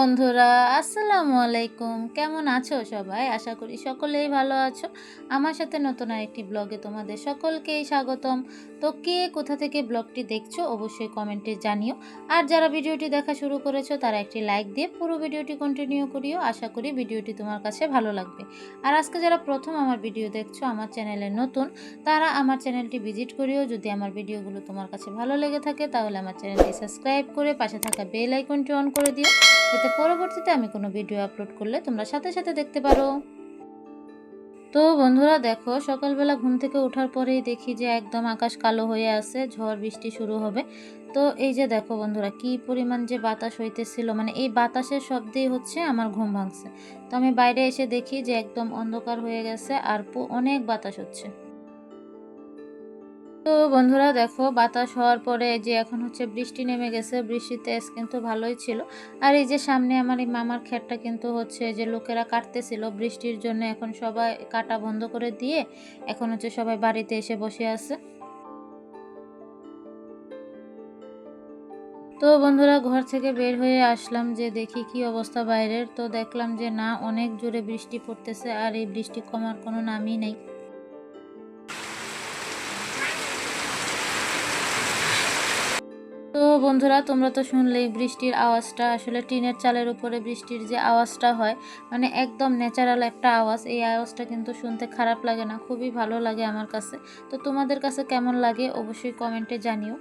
বন্ধুরা, আসসালামু আলাইকুম। কেমন আছো সবাই? আশা করি সকলেই ভালো আছো। আমার সাথে নতুন আরেকটি ব্লগে তোমাদের সকলকেই স্বাগতম। তো কে কোথা থেকে ব্লগটি দেখছ অবশ্যই কমেন্টে জানিও। আর যারা ভিডিওটি দেখা শুরু করেছ, তারা একটি লাইক দিয়ে পুরো ভিডিওটি কন্টিনিউ করিও। আশা করি ভিডিওটি তোমার কাছে ভালো লাগবে। আর আজকে যারা প্রথম আমার ভিডিও দেখছ, আমার চ্যানেলে নতুন, তারা আমার চ্যানেলটি ভিজিট করিও। যদি আমার ভিডিওগুলো তোমার কাছে ভালো লেগে থাকে, তাহলে আমার চ্যানেলটি সাবস্ক্রাইব করে পাশে থাকা বেল আইকনটি অন করে দিও। যাতে পরবর্তীতে আমি কোনো ভিডিও আপলোড করলে তোমরা সাথে সাথে দেখতে পারো। তো বন্ধুরা দেখো, সকালবেলা ঘুম থেকে ওঠার পরেই দেখি যে একদম আকাশ কালো হয়ে আছে, ঝড় বৃষ্টি শুরু হবে। তো এই যে দেখো বন্ধুরা, কি পরিমাণ যে বাতাস হইতেছিল মানে এই বাতাসের শব্দেই হচ্ছে আমার ঘুম ভাঙছে। তো আমি বাইরে এসে দেখি যে একদম অন্ধকার হয়ে গেছে আর অনেক বাতাস হচ্ছে। তো বন্ধুরা দেখো, বাতাস হওয়ার পরে যে এখন হচ্ছে বৃষ্টি নেমে গেছে বৃষ্টির তেজ কিন্তু ভালোই ছিল। আর এই যে সামনে আমার এই মামার ক্ষেতটা কিন্তু হচ্ছে যে লোকেরা কাটতেছিল, বৃষ্টির জন্য এখন সবাই কাটা বন্ধ করে দিয়ে এখন হচ্ছে সবাই বাড়িতে এসে বসে আছে। তো বন্ধুরা ঘর থেকে বের হয়ে আসলাম যে দেখি কি অবস্থা বাইরের। তো দেখলাম যে না, অনেক জোরে বৃষ্টি পড়তেছে আর এই বৃষ্টি কমার কোনো নামই নেই। তো বন্ধুরা, তোমরা তো শুনলেই বৃষ্টির আওয়াজটা। আসলে টিনের চালের উপরে বৃষ্টির যে আওয়াজটা হয় মানে একদম ন্যাচারাল একটা আওয়াজ। এই আওয়াজটা কিন্তু শুনতে খারাপ লাগে না, খুবই ভালো লাগে আমার কাছে। তো তোমাদের কাছে কেমন লাগে, অবশ্যই কমেন্টে জানিও।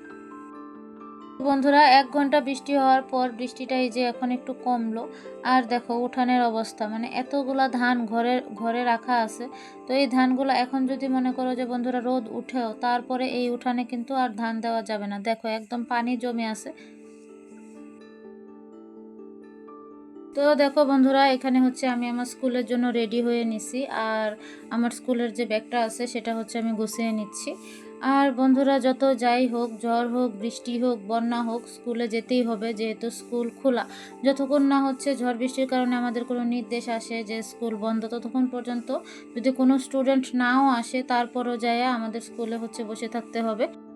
বন্ধুরা, এক ঘণ্টা বৃষ্টি হওয়ার পর বৃষ্টিটা এই যে এখন একটু কমলো। আর দেখো, উঠানের অবস্থা মানে এতগুলা ধান ঘরে ঘরে রাখা আছে। তো এই ধানগুলো এখন যদি মনে করো যে, বন্ধুরা, রোদ উঠেও, তারপরে এই উঠানে কিন্তু আর ধান দেওয়া যাবে না। দেখো, একদম পানি জমে আছে। তো দেখো বন্ধুরা, এখানে হচ্ছে আমি আমার স্কুলের জন্য রেডি হয়ে নিছি। আর আমার স্কুলের যে ব্যাগটা আছে, সেটা হচ্ছে আমি গুছিয়ে নিচ্ছি। আর বন্ধুরা, যত যাই হোক, ঝড় হোক, বৃষ্টি হোক, বন্যা হোক, স্কুলে যেতেই হবে, যেহেতু স্কুল খোলা। যতক্ষণ না হচ্ছে ঝড় বৃষ্টির কারণে আমাদের কোনো নির্দেশ আসে যে স্কুল বন্ধ, ততক্ষণ পর্যন্ত যদি কোনো স্টুডেন্ট নাও আসে, তারপরও যায় আমাদের স্কুলে হচ্ছে বসে থাকতে হবে।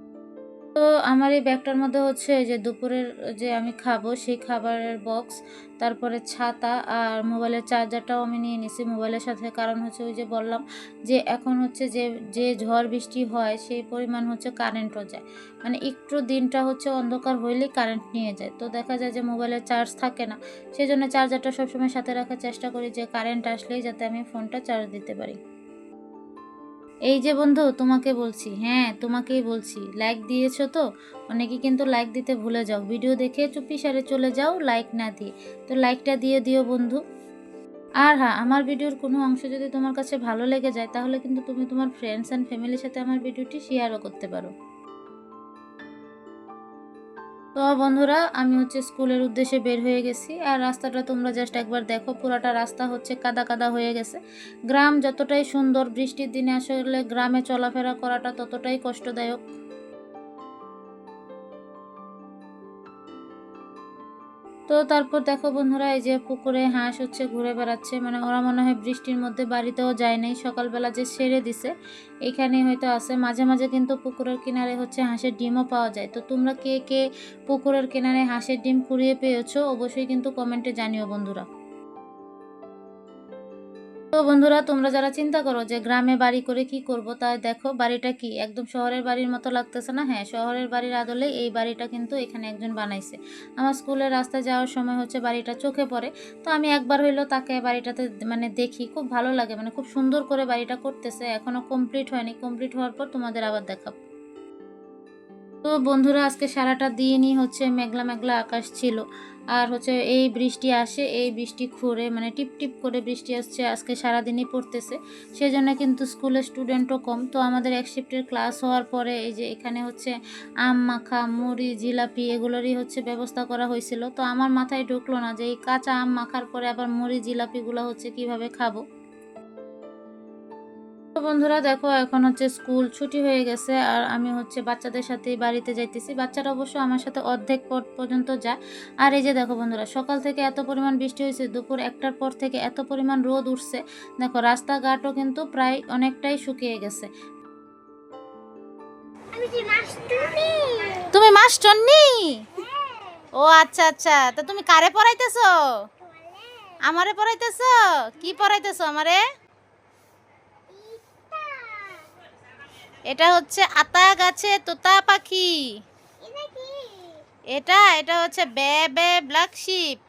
তো আমার এই ব্যাগটার মধ্যে হচ্ছে যে দুপুরের যে আমি খাব, সেই খাবারের বক্স তারপরে ছাতা আর মোবাইলের চার্জারটাও আমি নিয়ে নিছি। মোবাইলের সাথে কারণ হচ্ছে ওই যে বললাম যে এখন হচ্ছে যে যে ঝড় বৃষ্টি হয়, সেই পরিমাণ হচ্ছে কারেন্টও যায়। মানে একটু দিনটা হচ্ছে অন্ধকার হইলেই কারেন্ট নিয়ে যায়। তো দেখা যায় যে মোবাইলের চার্জ থাকে না। সেই জন্য চার্জারটা সবসময় সাথে রাখার চেষ্টা করি যে কারেন্ট আসলেই যাতে আমি ফোনটা চার্জ দিতে পারি। এই যে বন্ধু, তোমাকে বলছি হ্যাঁ তোমাকেই বলছি লাইক দিয়েছ তো? অনেকে কিন্তু লাইক দিতে ভুলে যাও। ভিডিও দেখে চুপি সারে চলে যাও লাইক না দিয়ে। তো লাইকটা দিয়ে দিও বন্ধু। আর হ্যাঁ আমার ভিডিওর কোনো অংশ যদি তোমার কাছে ভালো লেগে যায়, তাহলে কিন্তু তুমি তোমার ফ্রেন্ডস অ্যান্ড ফ্যামিলির সাথে আমার ভিডিওটি শেয়ারও করতে পারো। তো বন্ধুরা, আমি হচ্ছে স্কুলের উদ্দেশ্যে বের হয়ে গেছি। আর রাস্তাটা তোমরা জাস্ট একবার দেখো, পুরাটা রাস্তা হচ্ছে কাদা কাদা হয়ে গেছে। গ্রাম যতটাই সুন্দর, বৃষ্টির দিনে আসলে গ্রামে চলাফেরা করাটা ততটাই কষ্টদায়ক। তো তারপর দেখো বন্ধুরা, এই যে পুকুরে হাঁস হচ্ছে, ঘুরে বেড়াচ্ছে। মানে ওরা মনে হয় বৃষ্টির মধ্যে বাড়িতেও যায় নাই। সকালবেলা যে সেরে দিছে, এখানে হয়তো আছে। মাঝে মাঝে কিন্তু পুকুরের কিনারে হচ্ছে হাঁসের ডিমও পাওয়া যায়। তো তোমরা কে কে পুকুরের কিনারে হাঁসের ডিম কুড়িয়ে পেয়েছ, অবশ্যই কিন্তু কমেন্টে জানিও বন্ধুরা। তো বন্ধুরা, তোমরা যারা চিন্তা করো যে গ্রামে বাড়ি করে কি করব তাই দেখো বাড়িটা কি? একদম শহরের বাড়ির মতো লাগতেছে না? হ্যাঁ শহরের বাড়ির আদলে এই বাড়িটা কিন্তু এখানে একজন বানাইছে। আমার স্কুলের রাস্তায় যাওয়ার সময় হচ্ছে বাড়িটা চোখে পড়ে। তো আমি একবার হইল তাকে বাড়িটাতে মানে দেখি, খুব ভালো লাগে। মানে খুব সুন্দর করে বাড়িটা করতেছে এখনও কমপ্লিট হয়নি। কমপ্লিট হওয়ার পর তোমাদের আবার দেখাবো। তো বন্ধুরা, আজকে সারাটা দিনই হচ্ছে মেঘলা মেঘলা আকাশ ছিল। আর হচ্ছে এই বৃষ্টি আসে, এই বৃষ্টি খুঁড়ে মানে টিপ টিপ করে বৃষ্টি আসছে, আজকে সারাদিনই পড়তেছে। সেই জন্য কিন্তু স্কুলের স্টুডেন্টও কম। তো আমাদের এক শিফটের ক্লাস হওয়ার পরে এই যে এখানে হচ্ছে আম মাখা, মুড়ি, জিলাপি এগুলোরই হচ্ছে ব্যবস্থা করা হয়েছিল। তো আমার মাথায় ঢুকলো না যে এই কাঁচা আম মাখার পরে আবার মুড়ি, জিলাপিগুলো হচ্ছে কীভাবে খাব। বন্ধুরা দেখো এখন হচ্ছে স্কুল ছুটি হয়ে গেছে আর আমি হচ্ছে বাচ্চাদের সাথে বাড়িতে যাইতেছি। বাচ্চারা অবশ্য আমার সাথে অর্ধেক পথ পর্যন্ত যায়। আর এই যে দেখো বন্ধুরা সকাল থেকে এত পরিমাণ বৃষ্টি হয়েছে দুপুর একটার পর থেকে এত পরিমাণ রোদ উঠছে। দেখো রাস্তাঘাটও কিন্তু প্রায় অনেকটাই শুকিয়ে গেছে। মাস্টুনি তুমি মাস্টার নি ও আচ্ছা আচ্ছা। তা তুমি কারে পড়াইতেছো? আমারে পড়াইতেছো? কি পড়াইতেছো আমারে? এটা হচ্ছে আতা গাছে তোতা পাখি। এটা এটা হচ্ছে বে বে ব্ল্যাক শিপ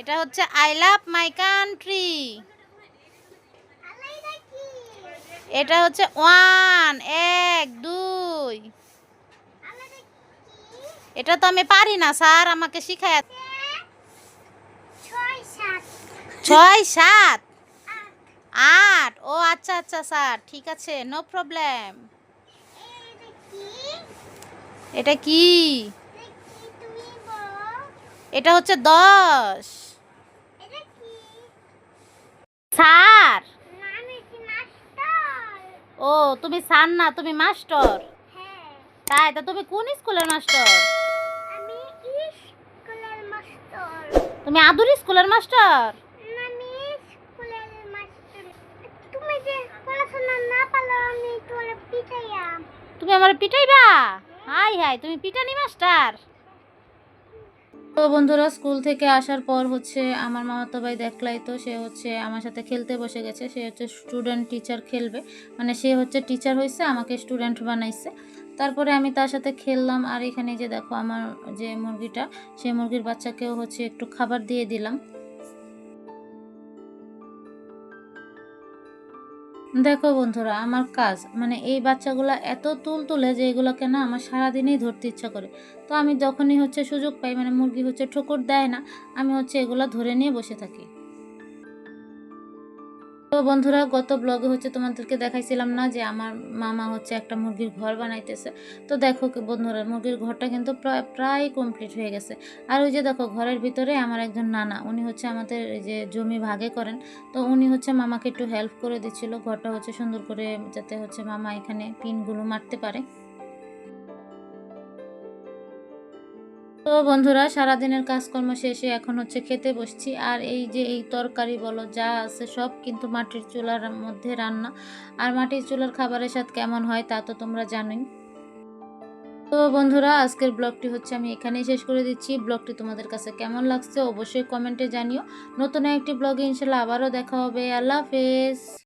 এটা হচ্ছে আই লাভ মাই কান্ট্রি এটা হচ্ছে ওয়ান এক দুই। এটা তো আমি পারি না স্যার আমাকে শিখায়। ছয় সাত। আট ও আচ্ছা আচ্ছা স্যার ঠিক আছে নো প্রবলেম এটা কি? এটা হচ্ছে দশ। স্যার! ও তুমি স্যার না তুমি মাস্টার। তাই তা তুমি কোন স্কুলের মাস্টার। তুমি আদুর স্কুলের মাস্টার? তুমি আমার পিটাইবা? হাই হাই, তুমি পিটানি মাস্টার। তো বন্ধুরা, স্কুল থেকে আসার পর হচ্ছে আমার মামাতো ভাই দেখলাই তো, সে হচ্ছে আমার সাথে খেলতে বসে গেছে। সে হচ্ছে স্টুডেন্ট টিচার খেলবে। মানে সে হচ্ছে টিচার হয়েছে আমাকে স্টুডেন্ট বানাইছে। তারপরে আমি তার সাথে খেললাম, আর এখানে যে দেখো আমার যে মুরগিটা সেই মুরগির বাচ্চাকেও হচ্ছে একটু খাবার দিয়ে দিলাম। দেখো বন্ধুরা, আমার কাজ মানে এই বাচ্চাগুলো এত তুল তুলে যে এগুলোকে না আমার সারাদিনেই ধরতে ইচ্ছা করে। তো আমি যখনই হচ্ছে সুযোগ পাই মানে মুরগি হচ্ছে ঠোকর দেয় না, আমি হচ্ছে এগুলো ধরে নিয়ে বসে থাকি। বন্ধুরা, গত ব্লগে হচ্ছে তোমাদেরকে দেখাইছিলাম না যে আমার মামা হচ্ছে একটা মুরগির ঘর বানাইতেছে। তো দেখো বন্ধুরা, মুরগির ঘরটা কিন্তু প্রায় প্রায় কমপ্লিট হয়ে গেছে। আর ওই যে দেখো, ঘরের ভিতরে আমার একজন নানা, উনি হচ্ছে আমাদের যে জমি ভাগে করেন। তো উনি হচ্ছে মামাকে একটু হেল্প করে দিচ্ছিল, ঘরটা হচ্ছে সুন্দর করে যাতে হচ্ছে মামা এখানে পিনগুলো মারতে পারে। তো বন্ধুরা, সারাদিনের কাজকর্ম শেষে এখন হচ্ছে খেতে বসছি। আর এই যে এই তরকারি বলো, যা আছে সব কিন্তু মাটির চুলার মধ্যে রান্না। আর মাটির চুলার খাবারের স্বাদ কেমন হয় তা তো তোমরা জানোই। তো বন্ধুরা, আজকের ব্লগটি হচ্ছে আমি এখানেই শেষ করে দিচ্ছি। ব্লগটি তোমাদের কাছে কেমন লাগছে অবশ্যই কমেন্টে জানিও। নতুন একটি ব্লগে ইনশাল্লাহ আবারও দেখা হবে। আল্লাহ হাফেজ।